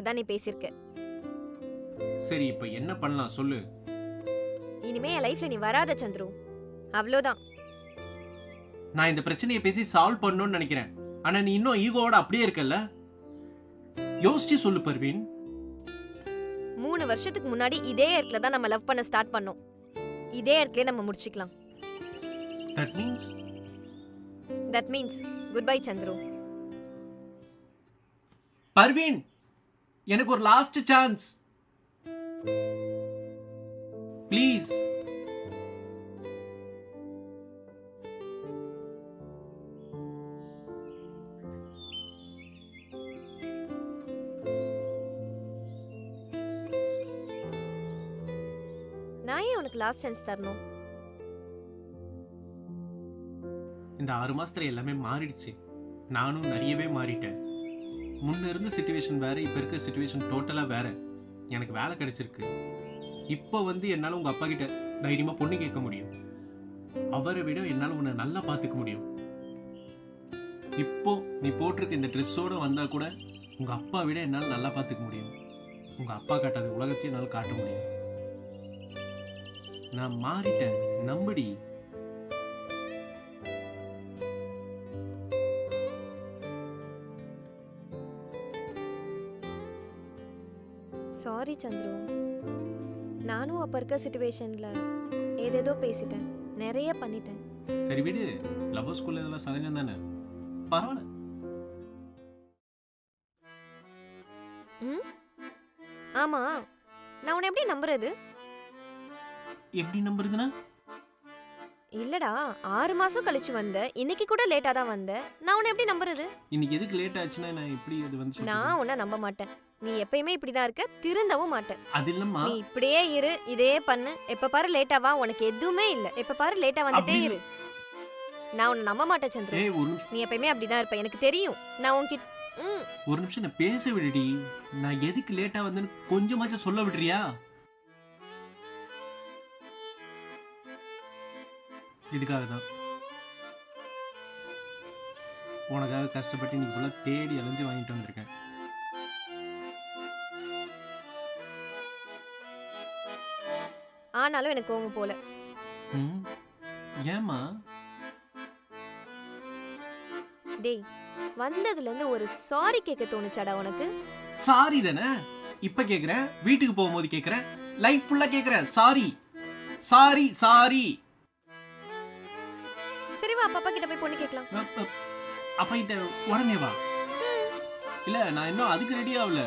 தான் நீ பேசியிருக்க சரி இப்போ என்ன பண்ணலாம் சொல்லு. இனிமே என் லைஃப்ல நீ வராத சந்துரு. அவ்வளோதான் நான் இந்த பிரச்சனையை பேசி சால்வ் பண்ணணும்னு நினைக்கிறேன். ஆனா நீ இன்னும் ஈகோவோட அப்படியே இருக்கல்ல? யோசிச்சு சொல்லு பர்வீன். மூணு வருஷத்துக்கு முன்னாடி இதே இடத்துல தான் நம்ம லவ் பண்ண ஸ்டார்ட் பண்ணோம். இதே இடத்துல நம்ம முடிச்சுக்கலாம். That means that means good bye Chandru. Parveen! எனக்கு ஒரு லாஸ்ட் சான்ஸ் ப்ளீஸ் நான் ஏன் உனக்கு லாஸ்ட் சான்ஸ் தரணும்? இந்த ஆறு மாசத்துல எல்லாமே மாறிடுச்சு. நானும் நிறையவே மாறிட்டேன். முன்ன இருந்த சுச்சுவேஷன் வேறு இப்போ இருக்க சுச்சுவேஷன் டோட்டலாக வேறு. எனக்கு வேலை கிடைச்சிருக்கு. இப்போ வந்து என்னால் உங்கள் அப்பா கிட்ட தைரியமாக பொண்ணு கேட்க முடியும். அவரை விட என்னால் உன்னை நல்லா பார்த்துக்க முடியும். இப்போ நீ போட்டிருக்க இந்த ட்ரெஸ்ஸோடு வந்தால் கூட உங்கள் அப்பா விட என்னால் நல்லா பார்த்துக்க முடியும். உங்கள் அப்பா காட்டாத உலகத்தையும் என்னால் காட்ட முடியும். நான் மாறிட்டேன். நம்படி. சாரி சந்துரு. நானும் அப்ப இருக்க சுச்சுவேஷன்ல ஏதேதோ பேசிட்டேன். நிறைய பண்ணிட்டேன். சரி விடு. லவ் ஸ்கூல்ல இதெல்லாம் சகஜம் தானே? பரவாயில்ல. ம்? ஆமா. நான் உன்னை எப்படி நம்புறது? எப்படி நம்புறதுன்னா? இல்லடா. ஆறு மாசம் கழிச்சு வந்த. இன்னைக்கு கூட லேட்டா தான் வந்த. நான் உன்னை எப்படி நம்புறது? இன்னைக்கு எதுக்கு லேட் ஆச்சுன்னா நான் எப்படி அது வந்து? நான் உன்னை நம்ப மாட்டேன். நீ எப்பயுமே இப்படிதான் இருக்க திருந்தவும் மாட்டேன். அது இல்லம்மா. நீ இப்படியே இரு இதே பண்ணு. எப்ப பாரு லேட்டா வா உனக்கு எதுவுமே இல்ல. எப்ப பாரு லேட்டா வந்துட்டே இரு. நான் உன்னை நம்ப மாட்டேன் சந்திரு. ஏய் ஒரு நிமிஷம். நீ எப்பயுமே அப்படிதான் இருப்ப எனக்கு தெரியும். நான் உன்கிட்ட ம். ஒரு நிமிஷம் நான் பேச விடுடி. நான் எதுக்கு லேட்டா வந்தேன்னு கொஞ்சமாச்சும் சொல்ல விடுறியா? இதுக்காக தான். உனக்காக கஷ்டப்பட்டு இன்னைக்கு ஃபுல்லாக தேடி அலைஞ்சு வாங்கிட்டு வந்திருக்கேன். ஆனாலும் எனக்கு கோவம் போல. ம். ஏம்மா? டேய் வந்ததுல இருந்து ஒரு சாரி கேட்க தோணுச்சாடா உனக்கு? சாரி தானே? இப்ப கேக்குறேன் வீட்டுக்கு போகும்போது கேக்குறேன் லைஃப் ஃபுல்லா கேக்குறேன் சாரி. Sorry sorry. சரி வா அப்பா கிட்ட போய் பொண்ணு கேட்கலாம் அப்பா கிட்ட உடனே வா. இல்ல நான் இன்னும் அதுக்கு ரெடி ஆகல.